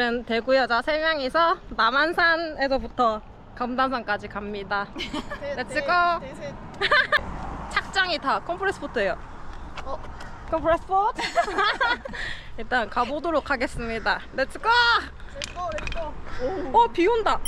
오늘은 대구 여자 3명이서 남한산에서부터 감단산까지 갑니다. 렛츠고! 착장이 다 컴프레스 포트예요. 컴프레스 포트? 일단 가보도록 하겠습니다. 렛츠고! 어, 비 온다!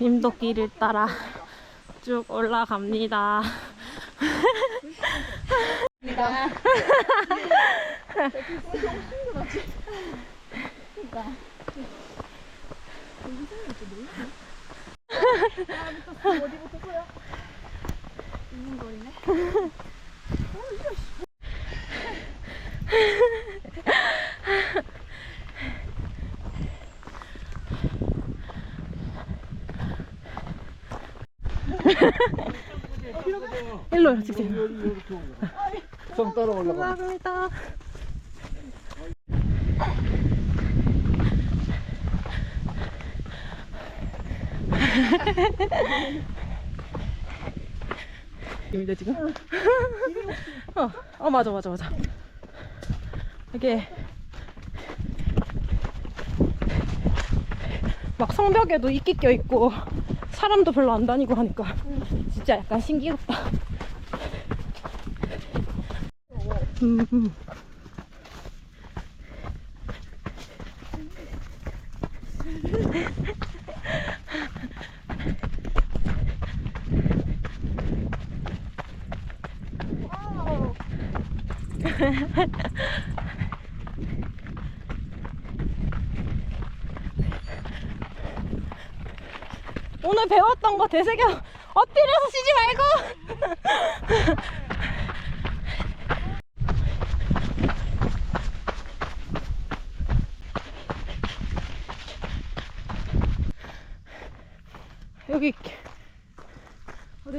임도길을 따라 쭉 올라갑니다. 일로 직접. 성 따라 올라가. 감사합니다. 입니다 지금? 어, 어 맞아 맞아 맞아. 이게 막 성벽에도 이끼 껴 있고 사람도 별로 안 다니고 하니까 진짜 약간 신기롭다. 오늘 배웠던 거 되새겨. 엎드려서 쉬지 말고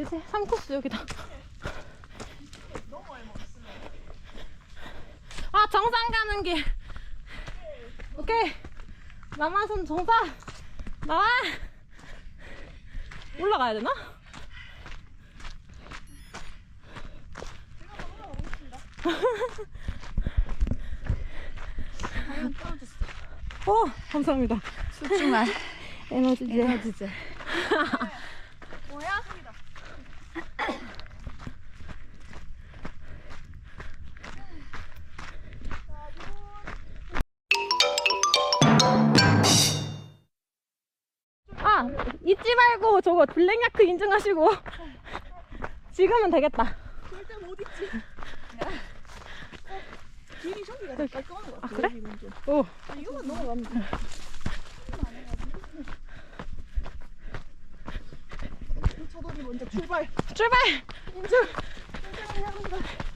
3, 3코스 여기다. 아, 정상 가는 길. 오케이. 남한선 정상. 나와. 올라가야 되나? 어, 감사합니다. 소중한 에너지제. 에너지제. 저거 블랙야크 인증하시고 지금은 되겠다 절대 못 잊지. 길이 저기가 더 깔끔한 것 같아. 아, 그래? 여기는 좀. 오 아, 이거만 넘어가면 돼. 차돌이 먼저 출발. 출발 인증. GPS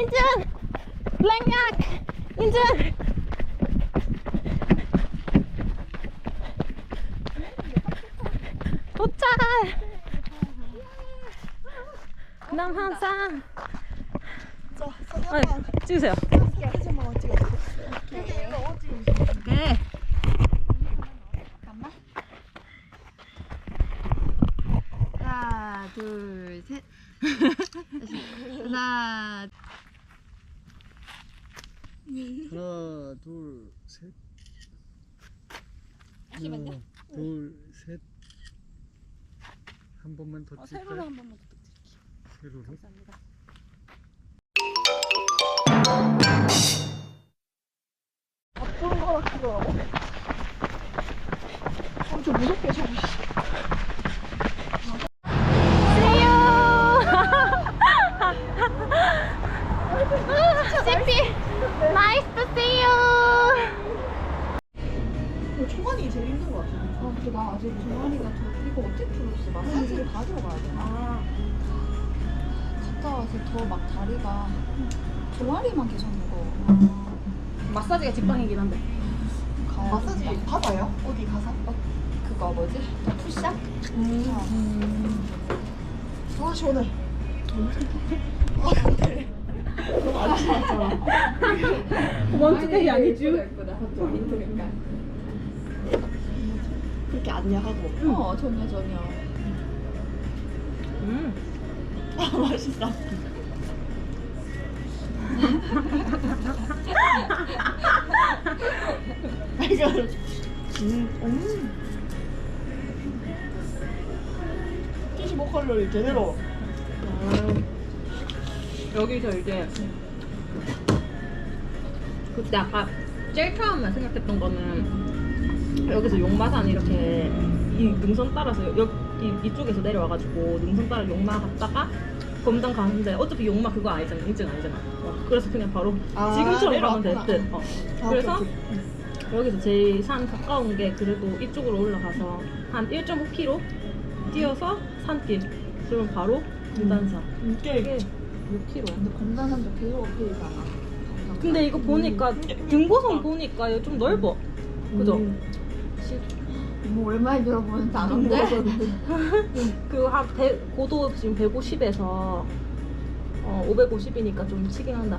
인증 블랙야크 인증 도착! 남한산 자, 아, 사진만 찍으세요. 둘, 셋. 하나, 하나, 둘, 셋. 하나, 둘, 셋. 한 번만 더 찍을까요? 세로로 한 번만 부탁드릴게요. 세로로. 감사합니다. 앞으로 가라 그거라고? 근데 나 아직 초반이 마사지가 더 이거 어떻게 풀었어? 마사지를 받으러 가야 되나? 아, 갔다 와서 더 막 다리가 종아리만 계속 무거워. 마사지가 직방이긴 한데. 가야 마사지 받아요? 어디 가서? 그거 뭐지? 더 푸시업? 아 시원해. 원투데이 아니지? 예쁘다. 민트니까. 그렇게 안 야하고. 어 전혀 전혀. 음. 아 맛있어. 이거 음, 음. 75칼로리 제대로. 여기서 이제 그때 아까 제일 처음에 생각했던 거는 여기서 용마산 이렇게 이 능선 따라서 여, 이, 이쪽에서 내려와가지고 능선 따라 용마 갔다가 검당 가는데 어차피 용마 그거 아니잖아 인증 아니잖아 어, 그래서 그냥 바로 아, 지금처럼 가면. 될듯 어. 아, 그래서 오케이, 오케이. 여기서 제일 산 가까운 게 그래도 이쪽으로 올라가서 한 1.5km 뛰어서 산길 그러면 바로 금단산 이게 이게 6km 근데 검단산도 계속 어필이잖아. 근데 이거 보니까 등고선 보니까 이거 좀 넓어 그죠? 음. 뭐 오랜만에 들어보는 단어인데. 그한 고도 지금 150에서 어, 550이니까 좀 치긴 한다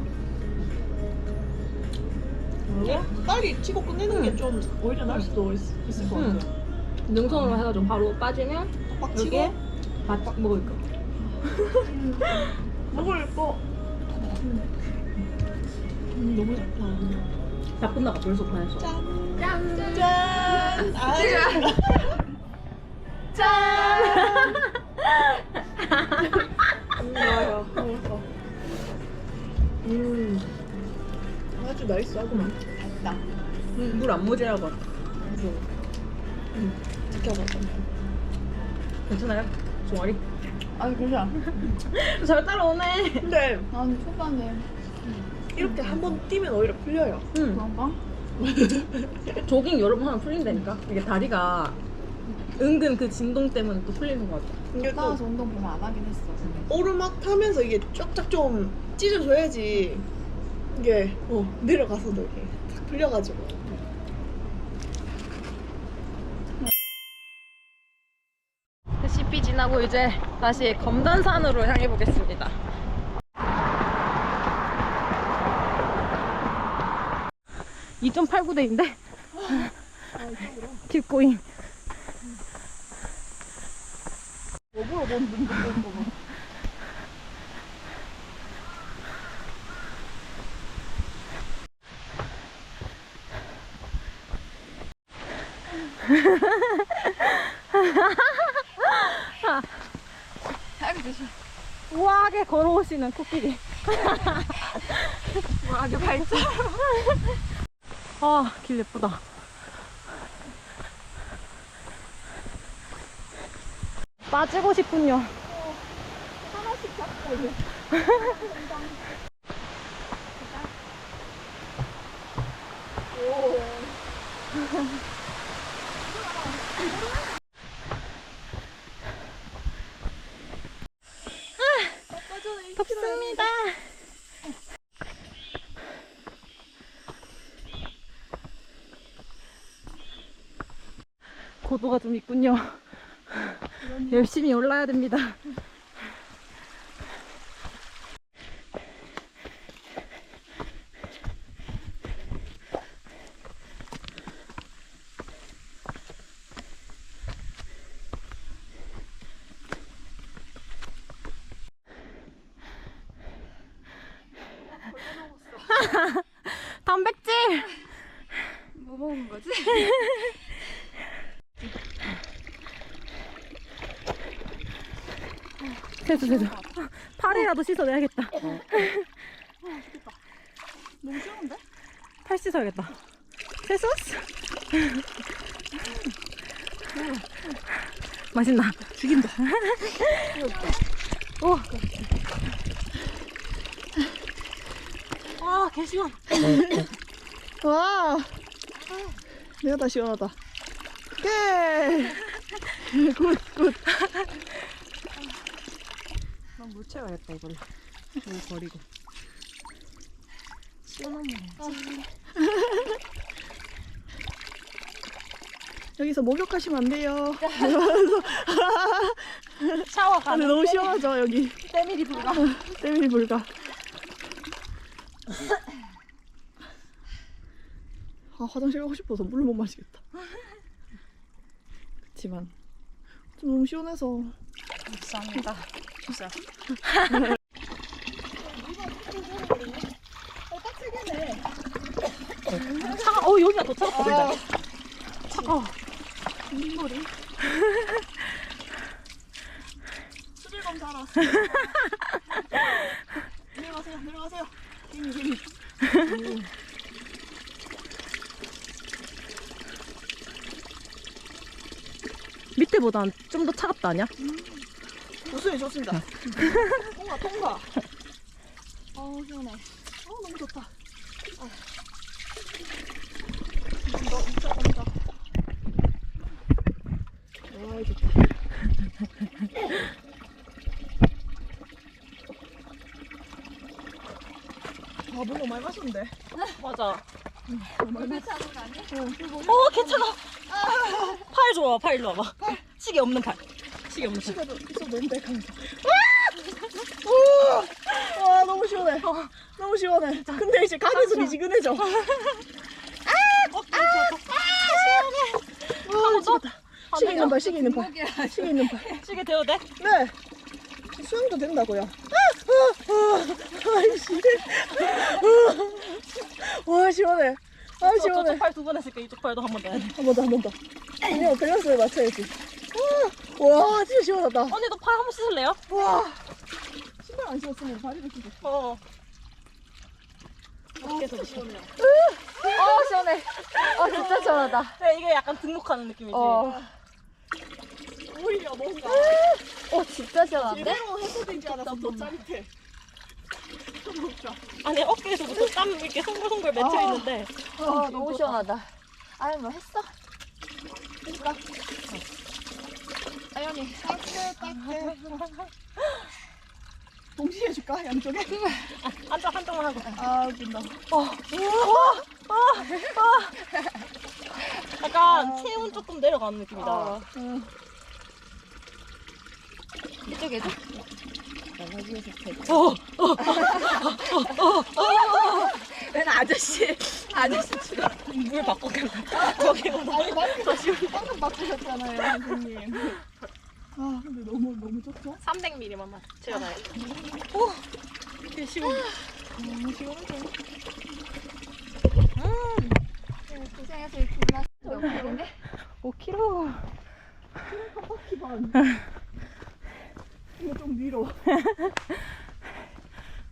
이게 빨리 치고 끝내는 게 좀 오히려 나을 수도 있, 있을 것 음. 같아요. 능선으로 해가지고 바로 빠지면 빡 치고 여기에 밥 먹을 거 먹을 거. 음, 너무 좋다. 다 끝나가 벌써 다 했어 짠. 짠. 짠. 아, 짠. 음, 좋아요. 먹었어. 음. 아주 나이스하구만. 맛있다. 물안 모자라고 지켜봤다. 괜찮아요? 종아리? 아니 괜찮아. 잘 따라오네 근데 난 초반에 이렇게 한 번 뛰면 오히려 풀려요. 응. 그런가? 조깅 여러 번 하면 풀린다니까 이게 다리가 은근 그 진동 때문에 또 풀리는 것 같아 이게 또 나와서 운동 별로 안 하긴 했어. 오르막 타면서 이게 쫙쫙 좀 찢어줘야지 이게 어, 내려가서도 이렇게 탁 풀려가지고 CP 지나고 이제 다시 검단산으로 향해 보겠습니다. (2.89대인데) 킵고잉 뭐 물어보는 거 아이고 조심. 우아하게 걸어오시는 코끼리 뭐하게 발자. 아 길 예쁘다. 빠지고 싶군요. 하나씩 잡고 이제. 덥습니다. 고도가 좀 있군요. 열심히 올라야 됩니다. 단백질! 뭐 먹은 거지? 세수 세수. 팔이라도 씻어내야겠다. 너무 시원한데? 팔 씻어야겠다. 세수? 맛있나? 죽인다. 오. 아, 개 시원. 와 내가 다 시원하다 오케이 굿, 굿. 난물 채워야겠다 이걸로. 물 버리고. 시원한 물. 여기서 목욕하시면 안 돼요. 샤워 아, 근데 너무 시원하죠, 여기. 때밀이 불가. 때밀이 불가. 아, 화장실 가고 싶어서 물을 못 마시겠다. 그렇지만 좀 너무 시원해서 감사합니다. 진짜. 차가 어 여기가 더 차갑다 근데. 차가워. 민머리. 수질 검사하러 내려가세요, 내려가세요. 기미, 기미. 밑에보단 좀 더 차갑다 아니야? 우수히 좋습니다. 통과, 통과. 어, 시원해. 어, 너무 좋다. 아. 너 진짜 감사. 아, 좋다. 아, 물 너무 많이 마셨는데. 맞아. 어 괜찮아. 팔 좋아 팔 일로 와봐. 시계 없는 팔. 시계 있어 너무 백하면서. 와! 와, 너무 시원해. 너무 시원해. 근데 이제 가면서 미지근해져. 아, 미치겠다. 시계 있는 발, 시계 있는 발. 시계 있는 발. 시계 대도 돼? 네. 수영도 된다고요. 아, 아, 아, 아이씨. 아, 와, 시원해. 아, 저, 시원해. 저쪽 팔 두 번 했으니까 이쪽 팔도 한 번 더 해야 돼. 한번 더, 한 번 더. 그냥 밸런스를 맞춰야지. 아, 와, 진짜 시원하다. 언니도 팔한 번 씻을래요? 와. 신발 안 신었으면 다리를 끼고. 어. 아, 진짜 시원해요. 어 시원해. 어 진짜 시원하다. 네, 이게 약간 등록하는 느낌이지. 어. 오히려 뭔가 어 진짜 시원한데? 제대로 해소되지 않아서 더 짜릿해. 좀 먹자. 아니 어깨에서부터 땀 이렇게 송글송글 맺혀 아. 있는데 어 너무 시원하다. 아유 뭐 했어? 해줄까? 따뜻해. 동시에 해줄까? 양쪽에? 한쪽 한쪽만 하고. 아, 웃긴다. 약간 체온 조금 내려가는 느낌이다. 어. 응. 이쪽에도? 어. 난 아저씨, 아저씨 추가. 물. 아니, 방금, 방금 바꾸셨잖아요, 선생님. 아, 근데 너무, 너무 좋죠? 300ml만 채워놔야겠다. 오, 이게 시원. 너무 시원하죠? 고생해서 이렇게 올라왔는데 몇 킬로인데? 5kg. 한 바퀴 반. 이거 좀 위로.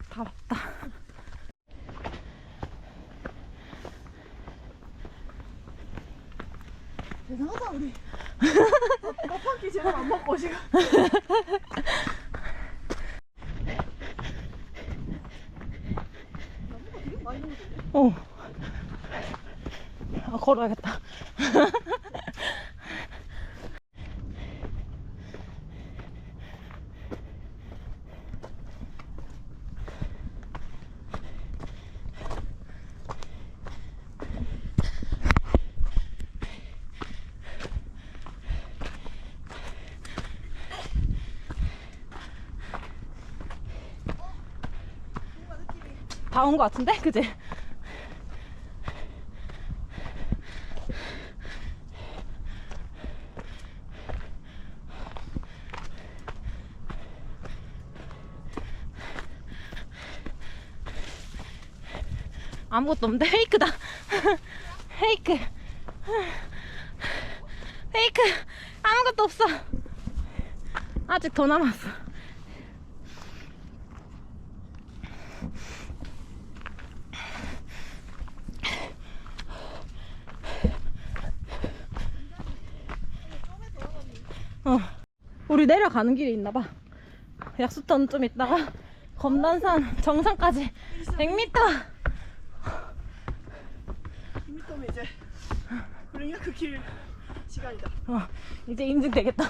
다 왔다. 대단하다, 우리. 한 바퀴 제대로 안 먹고 지금. 먹었는데? 어. 아, 걸어야겠다. 다온것 같은데? 그지? 아무것도 없는데? 페이크다. 페이크. 페이크. 아무것도 없어. 아직 더 남았어 어 우리 내려가는 길이 있나봐 약수터는 좀 있다가 검단산 정상까지 100m 2m면 이제 우리가 그길 시간이다. 어, 이제 인증되겠다.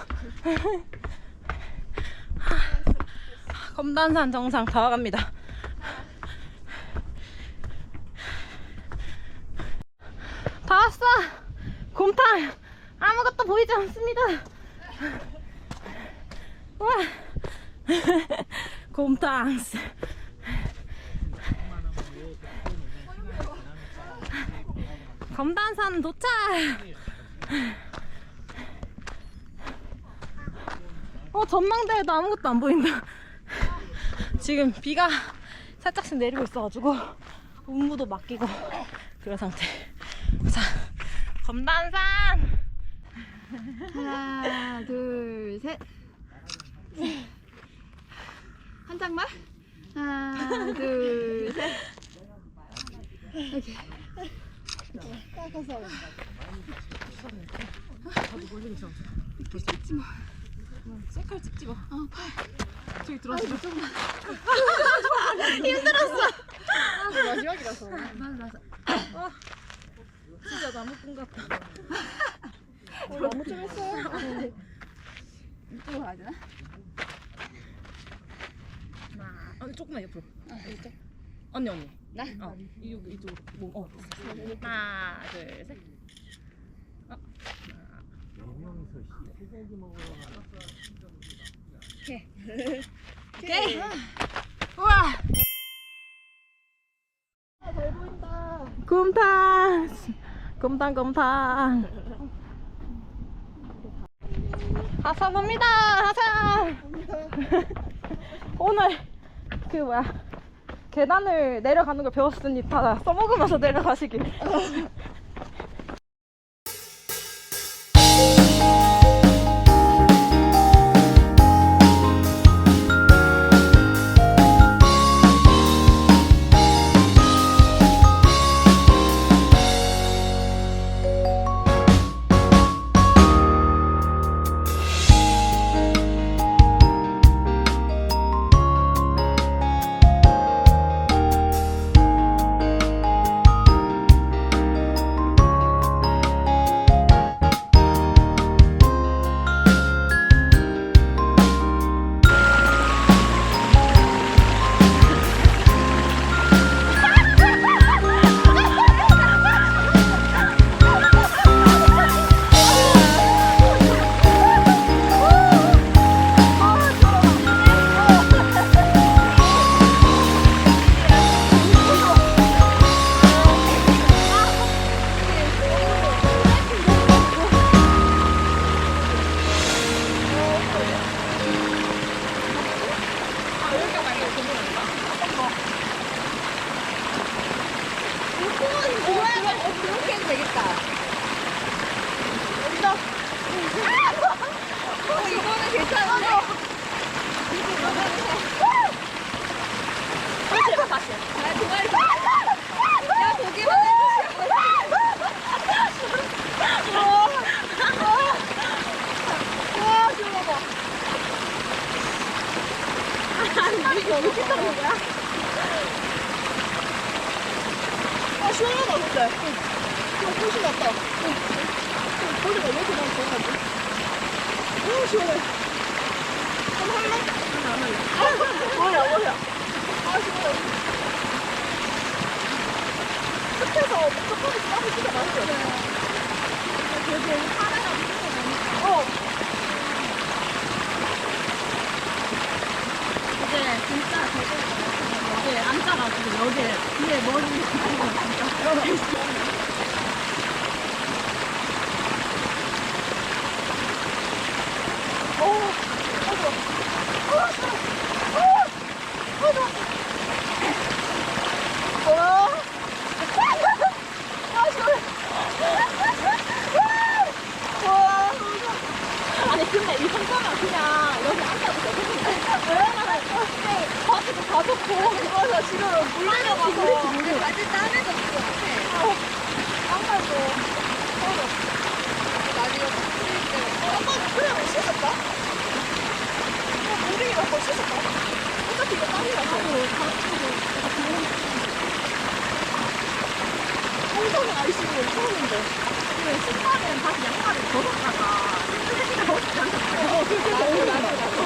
검단산 정상 다 와갑니다. 다 왔어! 곰탕! 아무것도 보이지 않습니다. 와! 곰탕! 검단산 도착! 어 전망대에도 아무것도 안 보인다 지금 비가 살짝씩 내리고 있어가지고 운무도 맡기고 그런 상태 자 검단산 하나, 둘, 셋. 한 장만? 하나, 둘, 셋. 이렇게. 셀카를 찍지 마 저기 들어왔어 마지막이라서. 맞아, 맞아. 진짜 나무 꾼 같다 어, 너무 좀 했어요. 이쪽으로 가야 되나? 아니 조금만 옆으로. 언니 언니. 나? 어 이쪽 이쪽으로. 뭐, 어. 하나 둘셋. 오케이. 우와 잘 보인다. 곰탕. 곰탕 곰탕. 하산 봅니다 하산. 오늘 그 뭐야 계단을 내려가는 걸 배웠으니 다 써먹으면서 내려가시길 시원하다, 근데. 좀 훨씬 낫다. 거리가 왜 이렇게 많이 좋아하지? 오, 시원해. 한번 할래? 아니, 안 할래. 아, 뭐야, 뭐야. 아, 시원해. 끝에서 목적까지 싸고 진짜 맛있어. 되게 하나가 어. 이제 진짜 되게 여기에 앉아가지고 여기에 뒤에 머리 진짜 아니 근데 이 정도면 그냥 여기 앉아도 되겠는데 왜냐면 바지도 다 젖고 맞아, 지금 물리려가서. 바지 땀에서 그거 같아. 양말도. 나중에 씻을 때. 한번 그냥 씻었다? 어, 물이 갖고 씻었다? 어차피 이거 땀이라서. 홍성은 아이씨는 처음인데. 그 신발은 다시 양말을 벗었다가 쓰레기가 없잖아. 어, 그렇게 너무 나도 나도.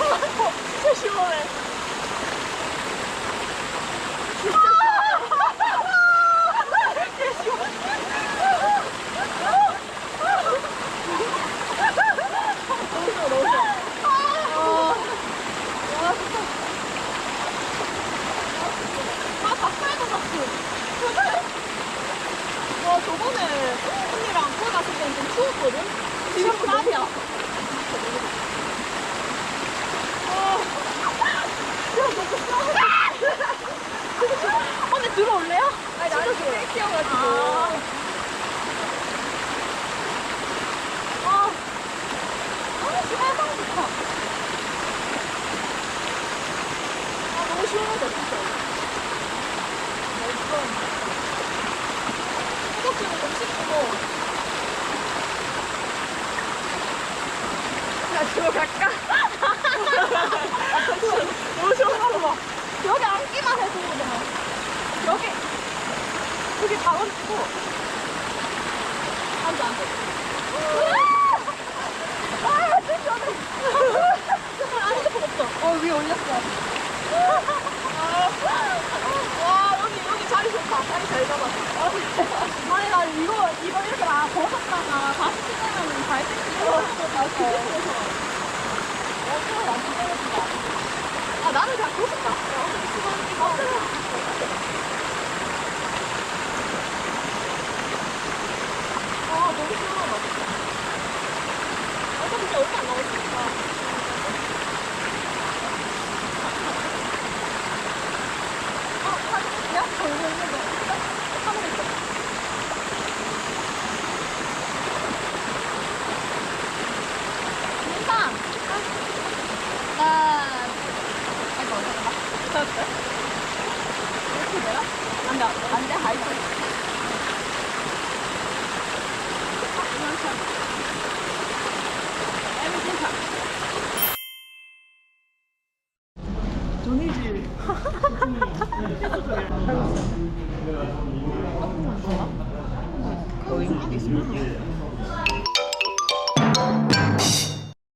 아, 그리고 진짜 시원해. 아, 닭살도 났어. 와, 저번에 언니랑 거기 갔을 때는 좀 추웠거든? 지금 땀이야. 언니 들어올래요? 아니 나는 지금 엑시여가지고 아. 아, 아 시원하다 좋다 아 너무 시원하다 진짜 맛있어 허벅지는 좀 씻고 나 들어갈까? 너무 시원하다 봐 여기 앉기만 해도 그냥 여기 여기 다 얹고 앉아 앉아. 아 진짜 안 핸드폰 없어. 어 위에 올렸어. 와 여기 여기 자리 좋다. 자리 잘 잡았어. 아니 나 이거 이거 이렇게 막 벗었다가 다시 잘 땡기고 다시 뒤집어서. 어 완전 땡겨진다 아 나는 벗었다 아 너무 시원하다. 어차피 이제 얼마 안 남았으